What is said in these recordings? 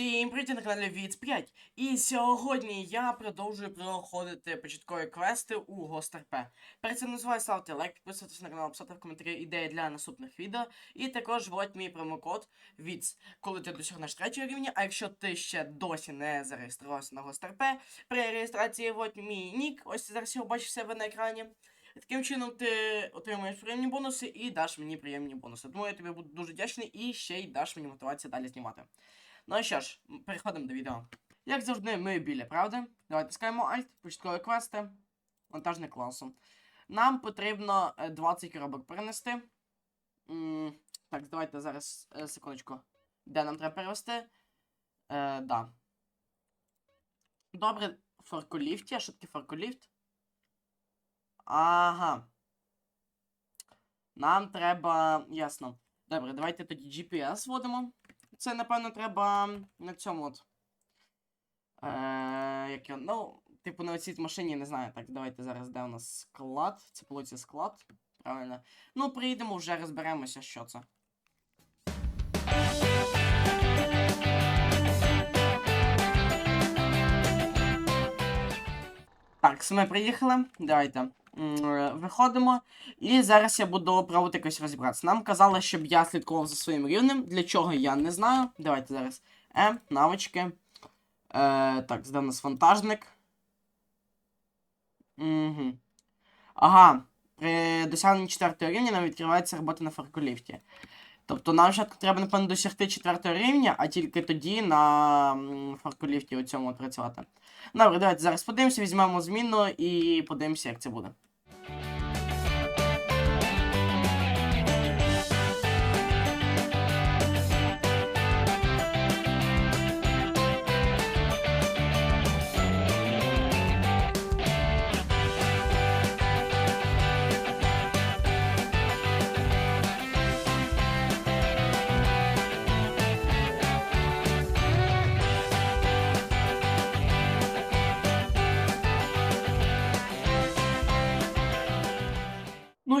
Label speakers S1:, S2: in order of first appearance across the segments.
S1: Всім привіт на каналі Віц 5. І сьогодні я продовжую проходити початкові квести у ГОСТРП. Перед цим називаю ставте лайк, підписуйтесь на канал, писати в коментарі ідеї для наступних відео. І також вводь мій промокод VITS, коли ти досягнеш третього рівня. А якщо ти ще досі не зареєструвався на ГОСТРП, при реєстрації вводь мій нік, ось зараз його бачиш себе на екрані. Таким чином ти отримаєш приємні бонуси і даш мені приємні бонуси. Тому я тобі буду дуже вдячний і ще й даш мені мотивацію далі знімати. Ну що ж, переходимо до відео. Як завжди, ми біля, правда? Давайте скаємо Alt, початкові квести, монтажне класу. Нам потрібно е, 20 коробок перенести. Так, давайте зараз е, секундочку. Де нам треба перевести? Е, да. Добре, форколіфті. А що таке форколіфт? Ага. Нам треба. Ясно. Добре, давайте тоді GPS вводимо. Це, напевно, треба на цьому от. Е, як його, ну, типу, на оцій машині, не знаю. Так, давайте зараз де у нас склад. Це получиться склад. Правильно. Ну, приїдемо, вже розберемося, що це. Так, ми приїхали. Давайте. Е, Виходимо. І зараз я буду пробувати якось розібратися. Нам казали, щоб я слідкував за своїм рівнем. Для чого я не знаю. Давайте зараз. Е, навички. Е, так, де нас вантажник. Угу. Ага. При досягненні 4 рівня нам відкривається робота на фарколіфті. Тобто нам спочатку треба, напевно, досягти 4 рівня, а тільки тоді на фарколіфті у цьому працювати. Добре, давайте зараз подивимося, візьмемо зміну і подивимося, як це буде.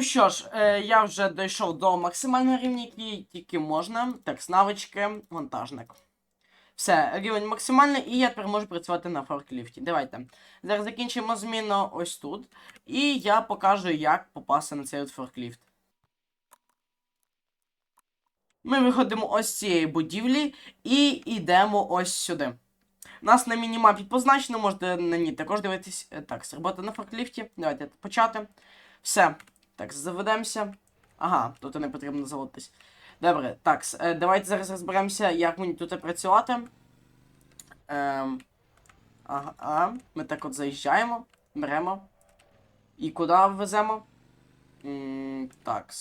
S1: Ну що ж, е, я вже дійшов до максимального рівня, який тільки можна. Так, навички, вантажник. Все, рівень максимальний, і я тепер можу працювати на форкліфті. Давайте. Зараз закінчимо зміну ось тут. І я покажу, як попасти на цей форкліфт. Ми виходимо ось з цієї будівлі і йдемо ось сюди. Нас на мінімапі позначено, можете на ній також дивитись. Е, Так, робота на форкліфті. Давайте почати. Все. Так, заведемося. Ага, тут не потрібно заводитись. Добре, так, е, давайте зараз розберемося, як мені тут працювати. Ем, ага, ми так от заїжджаємо, беремо. І куди веземо? Так.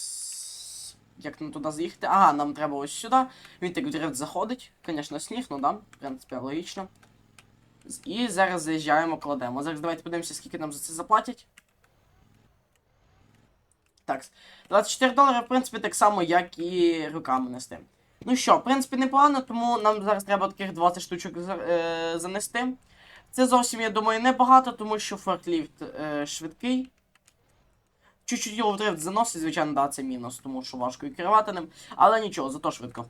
S1: Як нам туди заїхати? Ага, нам треба ось сюди. Він так в дрифт заходить. Звісно, сніг, ну да, в принципі, логічно. І зараз заїжджаємо, кладемо. Зараз давайте подивимося, скільки нам за це заплатять. Так, 24 долари, в принципі, так само, як і руками нести. Ну що, в принципі, непогано, тому нам зараз треба таких 20 штучок е, занести. Це зовсім, я думаю, небагато, тому що форкліфт е, швидкий. Чуть-чуть його в дрифт заносить, звичайно, да, це мінус, тому що важко і керувати ним. Але нічого, зато швидко.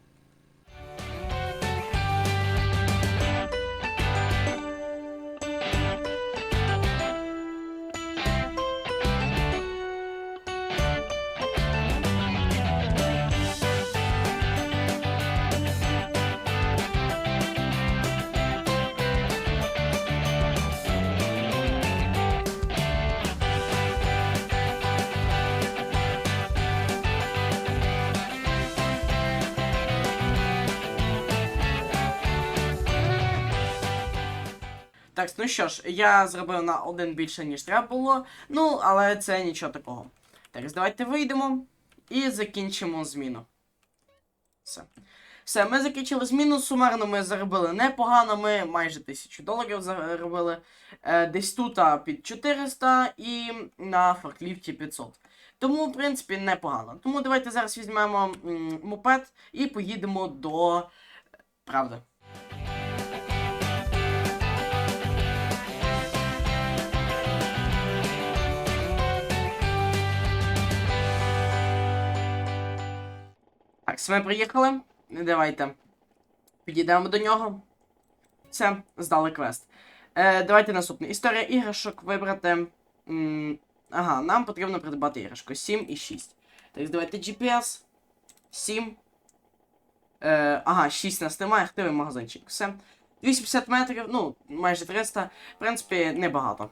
S1: Так, ну що ж, я зробив на один більше, ніж треба було. Ну, але це нічого такого. Так, давайте вийдемо і закінчимо зміну. Все. Все, ми закінчили зміну. Сумарно ми заробили непогано. Ми майже 1000 доларів заробили. Е, десь тут під 400 і на форкліфті 500. Тому, в принципі, непогано. Тому давайте зараз візьмемо м, мопед і поїдемо до. Правди. Так, ми приїхали. Давайте. Підійдемо до нього. Все, здали квест. Е, давайте наступне. Історія іграшок вибрати. М, ага, нам потрібно придбати іграшку 7 і 6. Так, давайте GPS. 7. Е, ага, 6 нас немає, активний магазинчик. Все. 250 метрів, ну, майже 300. В принципі, небагато.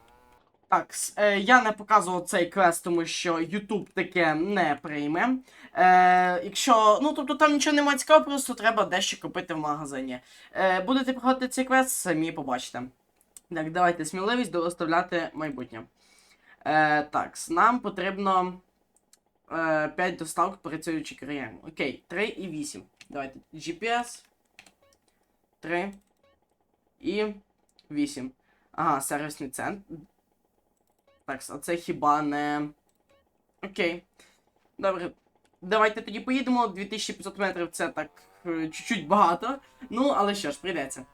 S1: Так, е, я не показував цей квест, тому що YouTube таке не прийме. Е, якщо, ну тобто там нічого немає цікавого, просто треба дещо купити в магазині. Е, будете проходити цей квест, самі побачите. Так, давайте сміливість доставляти майбутнє. Е, так, нам потрібно е, 5 доставок працюючи кар'єрами. Окей, 3 і 8. Давайте GPS. 3 і 8. Ага, сервісний центр. Так, а це хіба не. Окей. Добре. Давайте тоді поїдемо. 2500 метрів це так е, чуть-чуть багато. Ну, але що ж, прийдеться.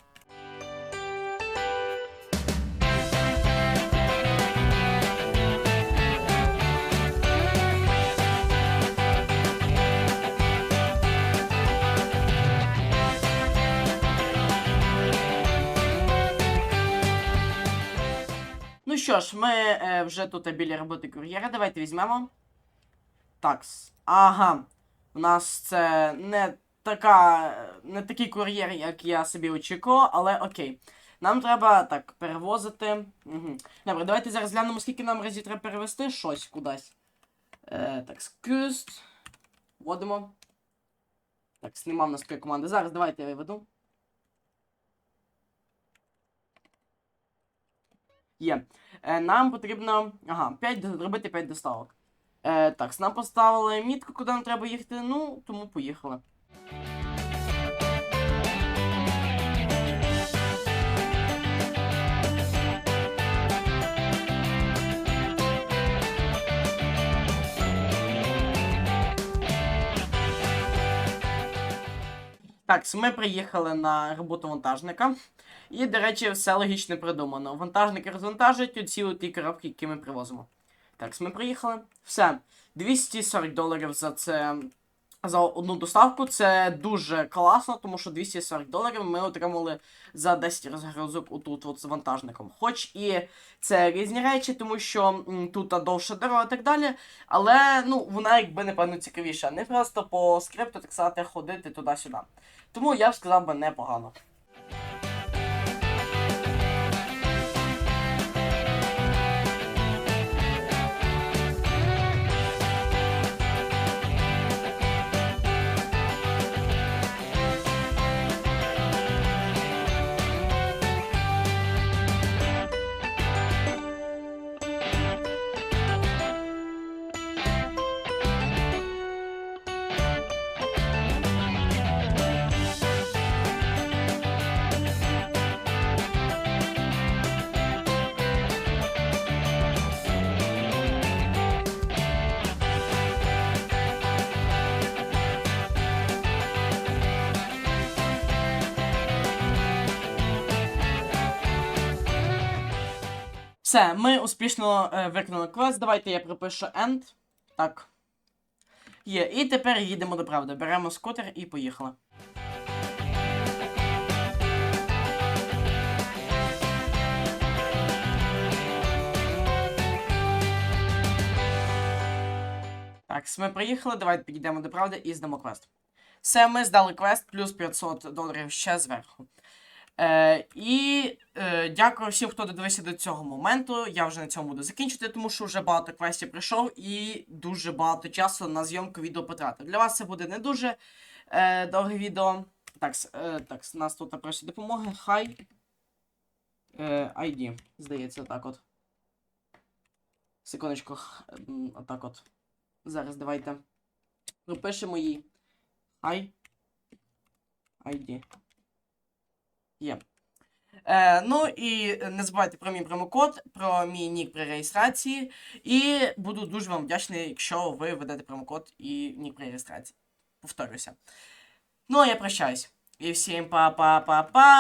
S1: Що ж, ми е, вже тут біля роботи кур'єра. Давайте візьмемо. Такс. Ага. У нас це не така. не такий кур'єр, як я собі очікував, але окей. Нам треба так перевозити. Угу. Добре, давайте зараз глянемо, скільки нам разів треба перевести щось кудись. Е, так, скюст. Вводимо. Так, нема в нас такої команди. Зараз давайте я виведу. Є. Е, нам потрібно. Ага, 5, зробити 5 доставок. Е, так, нам поставили мітку, куди нам треба їхати, ну, тому поїхали. Так, ми приїхали на роботу вантажника. І, до речі, все логічно придумано. Вантажники розвантажують оці ті коробки, які ми привозимо. Так, ми приїхали. Все. 240 доларів за це. За одну доставку це дуже класно, тому що 240 доларів ми отримали за 10 розгрузок отут от з вантажником. Хоч і це різні речі, тому що м, тут довша дорога і так далі. Але ну, вона якби напевно цікавіша. Не просто по скрипту, так сказати, ходити туди-сюди. Тому я б сказав би непогано. Все, ми успішно е, виконали квест. Давайте я пропишу end. Так. Є. І тепер їдемо до правди. Беремо скутер і поїхали. Так, ми приїхали, давайте підійдемо до правди і здамо квест. Все, ми здали квест, плюс 500 доларів ще зверху. Е, і е, дякую всім, хто додивився до цього моменту. Я вже на цьому буду закінчити, тому що вже багато квестів прийшов і дуже багато часу на зйомку відео потратив. Для вас це буде не дуже е, довге відео. Так, е, так, нас тут просять допомоги. Хай. Е, ID, здається, так от. Секундочку, отак от. Зараз давайте. Пропишемо її. Хай. ID. Є. Е, ну і не забувайте про мій промокод, про мій нік при реєстрації. І буду дуже вам вдячний, якщо ви введете промокод і нік при реєстрації. Повторюся. Ну, а я прощаюсь. І всім па-па-па-па!